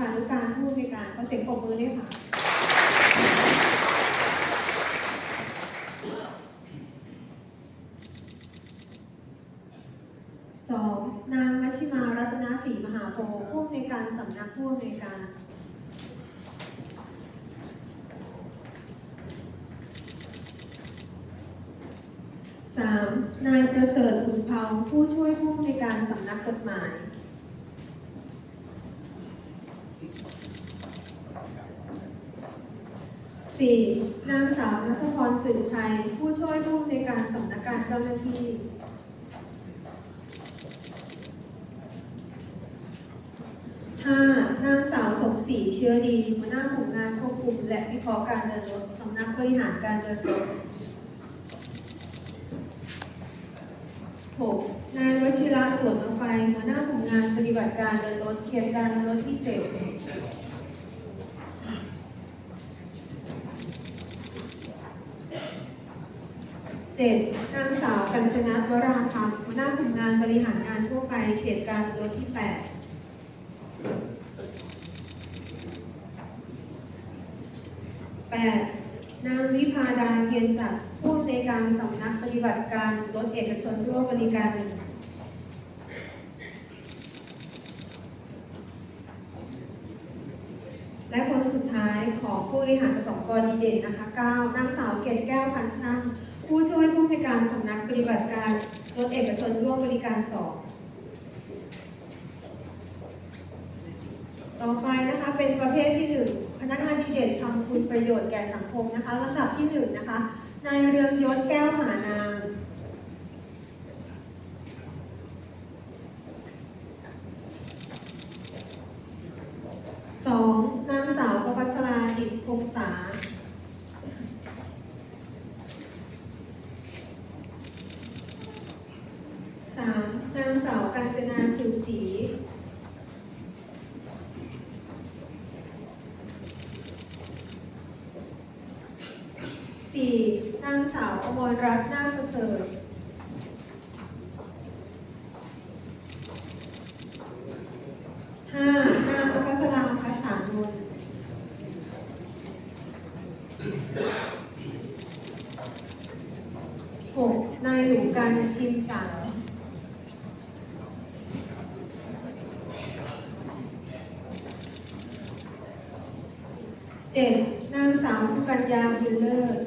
ค่ะนุการผู้อำนการขอเสียงปรบมือด้วยค่ะ สองนางมัชิมารัตนศรีมหาโพธิ์ผู้อำนการสำนักผู้อำนการสามนายประเสริฐขุนเผาผู้ช่วยผู้อำนการสำนักกฎหมาย สี่นางสาวนัทพรสื่อไทย ผู้ช่วยผู้อำนการสำนักการเจ้าหน้าที่ห้านางสาวสมศรีเชื้อดีหัวหน้าหมู่งานควบคุม และวิเคราะห์การเดินรถสำนักบริหารการเดินรถหกนายวชิระสวนมะไฟหัวหน้าหมู่งานปฏิบัติการเดินรถเขตการเดินรถที่เจ็ดเจ็ดนางสาวกัญจนัทวราคำหัวหน้าหมู่งานบริหารงานทั่วไปเขตการรถที่แปดแปดนางวิพาดาเพียรจัดผู้ในการสำนักปฏิบัติการรถเอกชนร่วมบริการหนึ่งและคนสุดท้ายของผู้บริหารประสงค์กรดีเด่นนะคะ 9 นางสาวเกศแก้วพันช่าง ผู้ช่วยผู้ในวยการสำนักปฏิบัติการรถเอกชนร่วมบริการสองต่อไปนะคะเป็นประเภทที่หนึ่งพนักงานดีเด่นทำคุณประโยชน์แก่สังคมนะคะลำดับที่หนึ่งนะคะนายเรืองยศแก้วหานา 3. นางสาวกัญจนาสุขสีสี่นางสาวอมรรัตน์นาคประเสริฐานางอภัสราภัสสานนท์ 6. นายหนุ่การพิมพ์สาม 7. นางสาวสุกัญญาบิลเลอร์